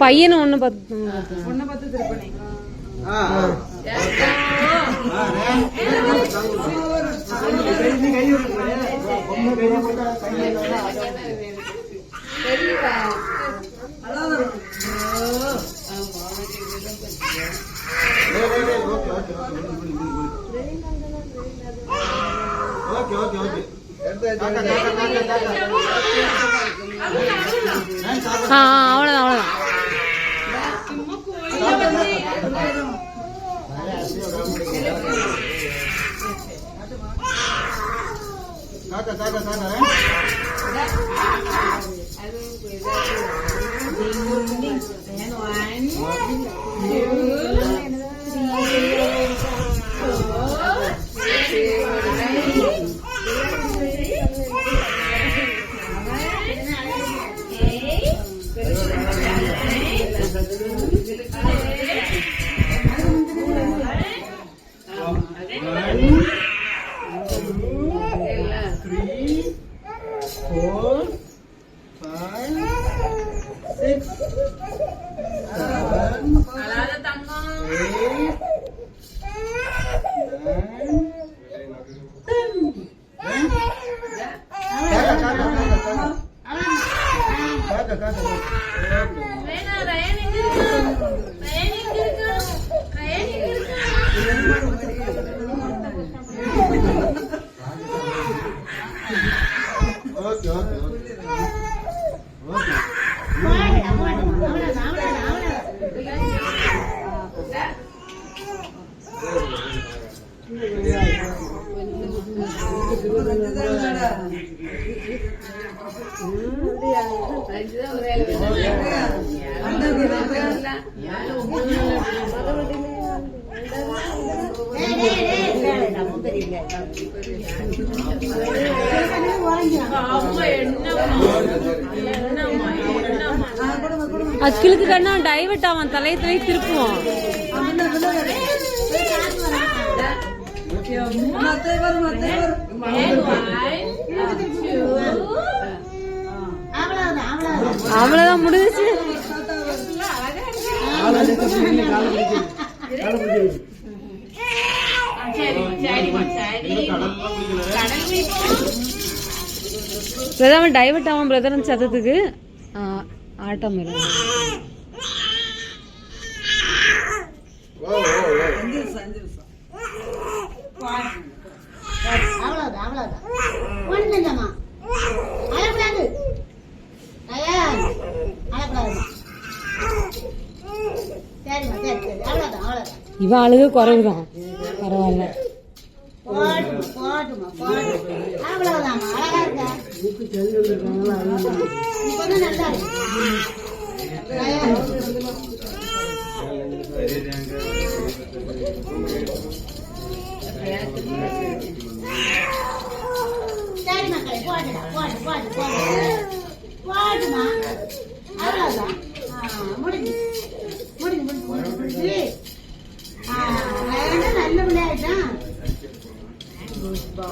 பையனை ஒன்று பார்த்து பொண்ணை பார்த்து திருப்பணி ஓகே ஓகே ஓகே ஆ ஆ, அவ்வளோதான் அவ்வளோதான் தாத்தா தாத்தா தாத்தா three, அக்கிலுக்கு கண்ணா டைவர்ட் அவன் தலையை தலையை திருப்புவான் மத்த வரும் மத்த முடிஞ்சிச்சு. பிரதமர் டைவர்ட் ஆவான் பிரதரன் சத்தத்துக்கு ஆட்டம் இல்லை. ஓ இவன் அழுகு குறைவுதான். பரவாயில்ல. போட்டுமா? போட்டுமா போட்டு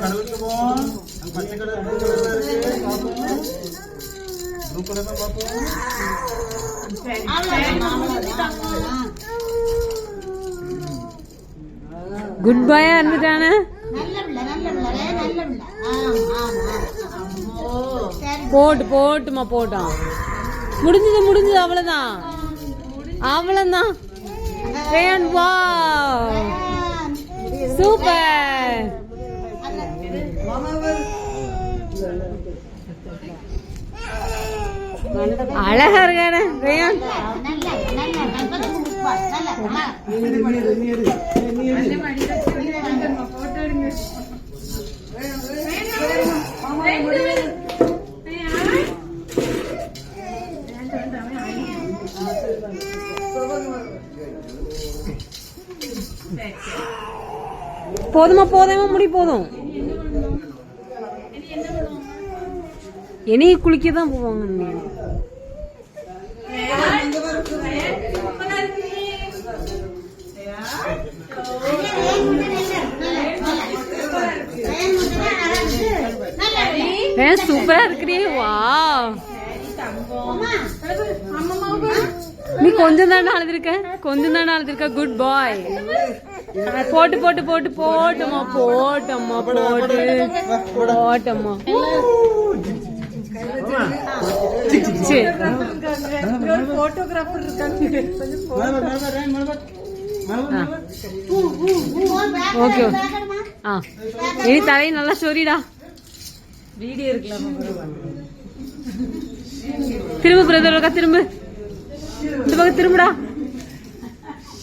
கடலுக்கு பச்சை கலர் ப்ளூ கலர்ல இருக்கு ப்ளூ கலர் தான் குட் பாயா இருந்துட்டானே போட்டு போட்டுமா போட்டோம் முடிஞ்சது முடிஞ்சது அவ்வளவுதான். அவ்வளவுதான். ரேயான் வா சூப்பர் அழகா இருக்கானே ரேயான் நல்ல நல்ல போதுமா போதுமா முடி போதும். என்னைய குளிக்க தான் போவாங்க ஏன் சூப்பரா இருக்கிறீ வா நீ கொஞ்சம் தானே அழுதுருக்க? கொஞ்சம் தானே அழுதுருக்க குட் பாய் போட்டு போட்டு போட்டு போட்டுமா போட்டம்மா போட்டு. போட்டம்மா. போட்டோகிராஃபர் ஓகே ஆ. இனி தலையை நல்லா சொரிடா வீடியோ இருக்கலாம் திரும்ப பிரதர் திரும்ப. இந்த பக்கம் திரும்புடா.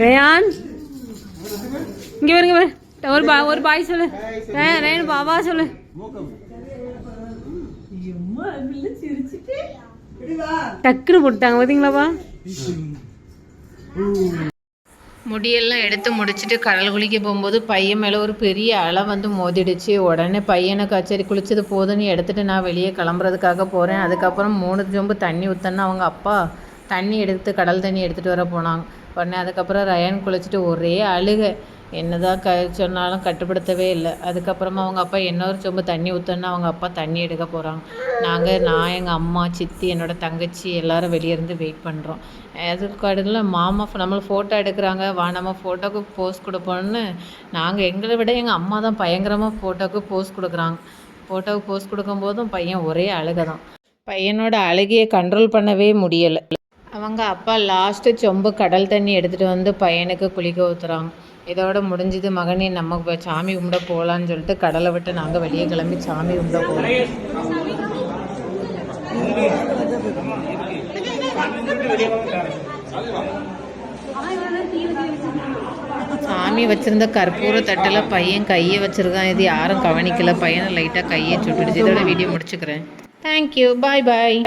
ரேயான்? இங்க வருங்க ஒரு பா ஒரு பாய் சொல்லு. ரேணு ரேன் பாபா சொல்லு. டக்குன்னு போட்டாங்க பாத்தீங்களாப்பா முடியெல்லாம் எடுத்து முடிச்சுட்டு கடல் குளிக்க போகும்போது பையன் மேலே ஒரு பெரிய அலை வந்து மோதிடுச்சு. உடனே பையனை கச்சேரி குளிச்சது போதுன்னு எடுத்துகிட்டு நான் வெளியே கிளம்புறதுக்காக போகிறேன் அதுக்கப்புறம் மூணு ஜொம்பு தண்ணி ஊற்றன்னா அவங்க அப்பா தண்ணி எடுத்து கடல் தண்ணி எடுத்துகிட்டு வர போனாங்க. உடனே அதுக்கப்புறம் ரயான் குளிச்சுட்டு ஒரே அழுகை. என்னதான் க சொன்னாலும் கட்டுப்படுத்தவே இல்லை. அதுக்கப்புறமா அவங்க அப்பா இன்னொரு சொம்பு தண்ணி ஊற்றோன்னா அவங்க அப்பா தண்ணி எடுக்க போகிறாங்க நாங்கள் நான் எங்கள் அம்மா சித்தி என்னோட தங்கச்சி எல்லோரும் வெளியே இருந்து வெயிட் பண்ணுறோம் அதுக்கு அடுத்துல மாமா நம்மளை ஃபோட்டோ எடுக்கிறாங்க. வா நம்ம ஃபோட்டோக்கு போஸ் கொடுப்போம்னு. நாங்கள் எங்களை விட எங்கள் அம்மா தான் பயங்கரமாக ஃபோட்டோக்கு போஸ் கொடுக்குறாங்க. ஃபோட்டோவுக்கு போஸ் கொடுக்கும்போதும் பையன் ஒரே அழுகை தான் பையனோட அழுகையை கண்ட்ரோல் பண்ணவே முடியலை. அவங்க அப்பா லாஸ்ட்டு சொம்பு கடல் தண்ணி எடுத்துகிட்டு வந்து பையனுக்கு குளிக்க ஊற்றுறாங்க இதோட முடிஞ்சது மகனே நம்ம சாமி கும்பிட போகலான்னு சொல்லிட்டு கடலை விட்டு நாங்கள் வெளியே கிளம்பி சாமி கும்பிட போகிறோம் சாமி வச்சிருந்த கற்பூர தட்டில் பையன் கையை வச்சிருக்கான். இது யாரும் கவனிக்கல. பையனை லைட்டாக கையை சுட்டுடுச்சு. இதோட வீடியோ முடிச்சுக்கிறேன். தேங்க்யூ பாய் பாய்